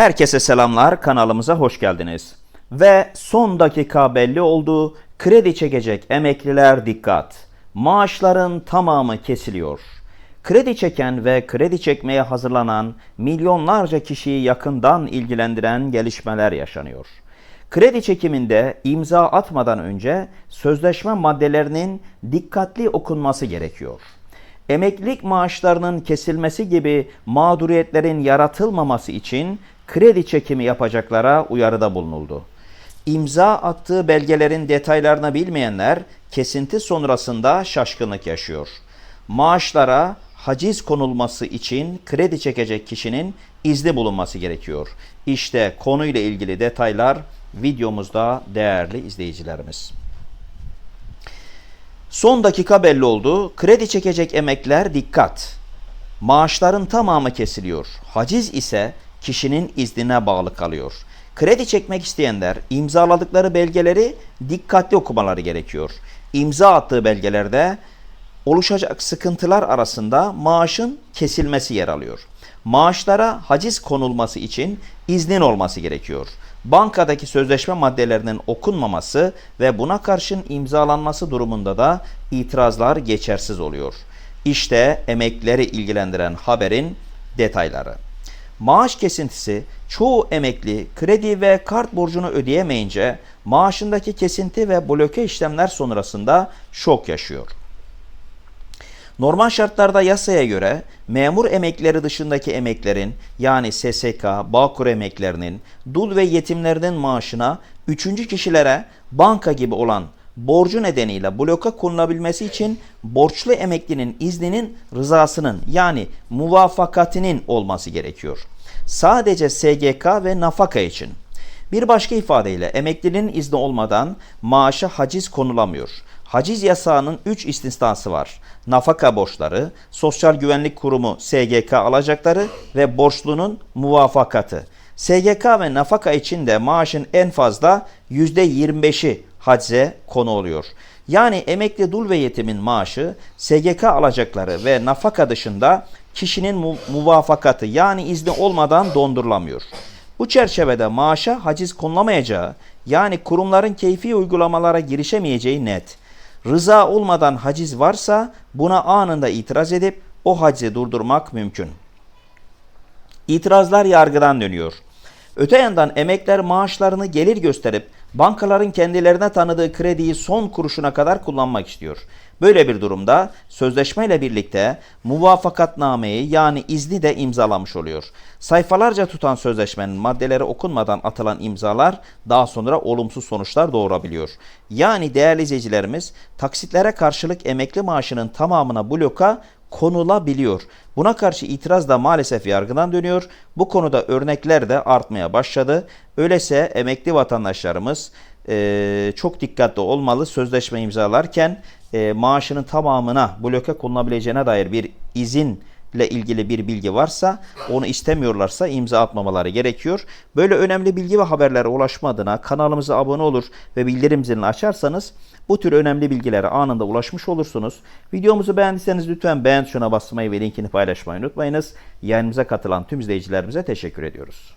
Herkese selamlar, kanalımıza hoş geldiniz. Ve son dakika belli oldu, kredi çekecek emekliler dikkat. Maaşların tamamı kesiliyor. Kredi çeken ve kredi çekmeye hazırlanan milyonlarca kişiyi yakından ilgilendiren gelişmeler yaşanıyor. Kredi çekiminde imza atmadan önce sözleşme maddelerinin dikkatli okunması gerekiyor emeklilik maaşlarının kesilmesi gibi mağduriyetlerin yaratılmaması için kredi çekimi yapacaklara uyarıda bulunuldu. İmza attığı belgelerin detaylarını bilmeyenler kesinti sonrasında şaşkınlık yaşıyor. Maaşlara haciz konulması için kredi çekecek kişinin izni bulunması gerekiyor. İşte konuyla ilgili detaylar videomuzda değerli izleyicilerimiz. Son dakika belli oldu. Kredi çekecek emekler dikkat. Maaşların tamamı kesiliyor. Haciz ise kişinin iznine bağlı kalıyor. Kredi çekmek isteyenler imzaladıkları belgeleri dikkatli okumaları gerekiyor. İmza attığı belgelerde oluşacak sıkıntılar arasında maaşın kesilmesi yer alıyor. Maaşlara haciz konulması için iznin olması gerekiyor. Bankadaki sözleşme maddelerinin okunmaması ve buna karşın imzalanması durumunda da itirazlar geçersiz oluyor. İşte emeklileri ilgilendiren haberin detayları. Maaş kesintisi çoğu emekli kredi ve kart borcunu ödeyemeyince maaşındaki kesinti ve bloke işlemler sonrasında şok yaşıyor. Normal şartlarda yasaya göre memur emekleri dışındaki emeklerin yani SSK, Bağkur emeklerinin, dul ve yetimlerinin maaşına üçüncü kişilere banka gibi olan borcu nedeniyle bloka konulabilmesi için borçlu emeklinin izninin rızasının yani muvafakatinin olması gerekiyor. Sadece SGK ve nafaka için. Bir başka ifadeyle emeklinin izni olmadan maaşa haciz konulamıyor. Haciz yasağının 3 istisnası var. Nafaka borçları, Sosyal Güvenlik Kurumu SGK alacakları ve borçlunun muvafakatı. SGK ve nafaka için de maaşın en fazla %25'i hacize konu oluyor. Yani emekli dul ve yetimin maaşı SGK alacakları ve nafaka dışında kişinin mu- muvafakatı yani izni olmadan dondurulamıyor. Bu çerçevede maaşa haciz konulamayacağı yani kurumların keyfi uygulamalara girişemeyeceği net. Rıza olmadan haciz varsa buna anında itiraz edip o hacizi durdurmak mümkün. İtirazlar yargıdan dönüyor. Öte yandan emekler maaşlarını gelir gösterip bankaların kendilerine tanıdığı krediyi son kuruşuna kadar kullanmak istiyor. Böyle bir durumda sözleşmeyle birlikte muvafakatnameyi yani izni de imzalamış oluyor. Sayfalarca tutan sözleşmenin maddeleri okunmadan atılan imzalar daha sonra olumsuz sonuçlar doğurabiliyor. Yani değerli izleyicilerimiz taksitlere karşılık emekli maaşının tamamına bloka konulabiliyor. Buna karşı itiraz da maalesef yargıdan dönüyor. Bu konuda örnekler de artmaya başladı. Öyleyse emekli vatandaşlarımız e, çok dikkatli olmalı. Sözleşme imzalarken e, maaşının tamamına bloke konulabileceğine dair bir izin ile ilgili bir bilgi varsa onu istemiyorlarsa imza atmamaları gerekiyor. Böyle önemli bilgi ve haberlere ulaşma adına kanalımıza abone olur ve bildirim zilini açarsanız bu tür önemli bilgilere anında ulaşmış olursunuz. Videomuzu beğendiyseniz lütfen beğen tuşuna basmayı ve linkini paylaşmayı unutmayınız. Yayınımıza katılan tüm izleyicilerimize teşekkür ediyoruz.